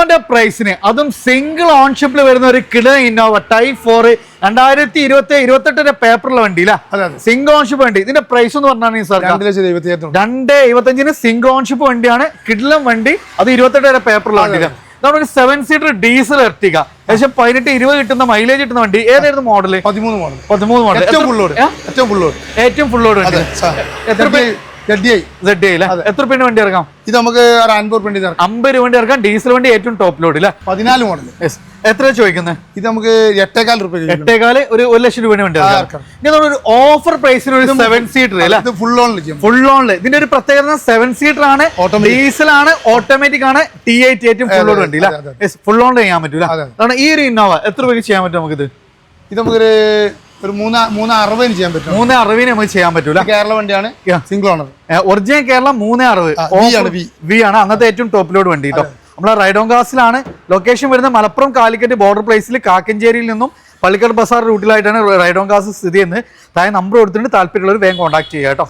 കിലോന്റെ പ്രൈസിന് അതും സിംഗിൾ ഓൺഷിപ്പിൽ വരുന്ന ഒരു കിട ഇന്നോവ ടൈപ്പ് ഫോർ രണ്ടായിരത്തി ഇരുപത്തി ഇരുപത്തെട്ടിന്റെ പേപ്പറിലെ വണ്ടിയില്ല അല്ലെ സിംഗിൾ ഓൺഷിപ്പ് വണ്ടി. ഇതിന്റെ പ്രൈസ് എന്ന് പറഞ്ഞാൽ സാർ രണ്ട് രണ്ട് എഴുപത്തഞ്ചിന് സിംഗിൾ ഓൺഷിപ്പ് വണ്ടിയാണ്. കിഡ്ലം വണ്ടി. അത് ഇരുപത്തെട്ട് വരെ പേപ്പറിലെ വണ്ടിയില്ല നമ്മുടെ സെവൻ സീറ്റർ ഡീസൽ എർട്ടിക ഏകദേശം പതിനെട്ട് ഇരുപത് കിട്ടുന്ന മൈലേജ് കിട്ടുന്ന വണ്ടി. ഏതായിരുന്നു മോഡൽ പതിമൂന്ന് മോഡൽ പതിമൂന്ന് മോഡൽ ഏറ്റവും ഫുള്ളോട് ഏറ്റവും ഫുള്ളോട് ഏറ്റവും വണ്ടി. എത്ര അല്ലേ പിന്നെ വണ്ടി ഇറക്കാം? ഇത് നമുക്ക് ഒരു അൻപത് വേണ്ടി അമ്പത് വണ്ടി ഇറക്കാം. ഡീസൽ വണ്ടി ഏറ്റവും ടോപ്പ് ലോഡ് ഇല്ല പതിനാല് മോഡൽ എത്ര ചോദിക്കുന്നത് ഇത് നമുക്ക് എട്ടേകാൽ രൂപ എട്ടേകാൽ ഒരു ഒരു ലക്ഷം രൂപ വണ്ടി. ഇനി ഓഫർ പ്രൈസിന് ഒരു സെവൻ സീറ്റർ അല്ലേ ഇത് ഫുൾ ഓണിൽ ഫുൾ ഓണിൽ ഇതിന്റെ ഒരു പ്രത്യേകത സെവൻ സീറ്റർ ആണ്. ഡീസൽ ആണ് ഓട്ടോമാറ്റിക് ആണ് ടി ഐറ്റ് ഏറ്റവും ഫുൾ ലോഡ് വണ്ടി ഫുൾ ഓണിൽ ചെയ്യാൻ പറ്റൂല. ഈ ഒരു ഇന്നോവ എത്ര രൂപയ്ക്ക് ചെയ്യാൻ പറ്റും നമുക്കിത്? ഇത് നമുക്കൊരു ഒരു മൂന്ന് മൂന്ന് അറുപതിന് ചെയ്യാൻ പറ്റും. മൂന്ന് അറുപതിന് നമുക്ക് ചെയ്യാൻ പറ്റൂല. കേരള വണ്ടിയാണ് സിംഗിൾ ഓണർ ഒറിജിനൽ കേരള മൂന്ന് അറുപത്. വി ആണ് അന്നത്തെ ഏറ്റവും ടോപ്പ് ലോഡ് വണ്ടി കേട്ടോ നമ്മളെ റൈഡോൺ കാസിലാണ് ലൊക്കേഷൻ വരുന്നത് മലപ്പുറം കാലിക്കറ്റ് ബോർഡർ പ്ലേസിൽ കാക്കഞ്ചേരിയിൽ നിന്നും പള്ളിക്കൽ ബസാർ റൂട്ടിലായിട്ടാണ് റൈഡോൺ കാസ് സ്ഥിതി ചെയ്യുന്നത്. താഴെ നമ്പർ കൊടുത്തിട്ട് താല്പര്യമുള്ളവർ വേഗം കോൺടാക്ട് ചെയ്യുക കേട്ടോ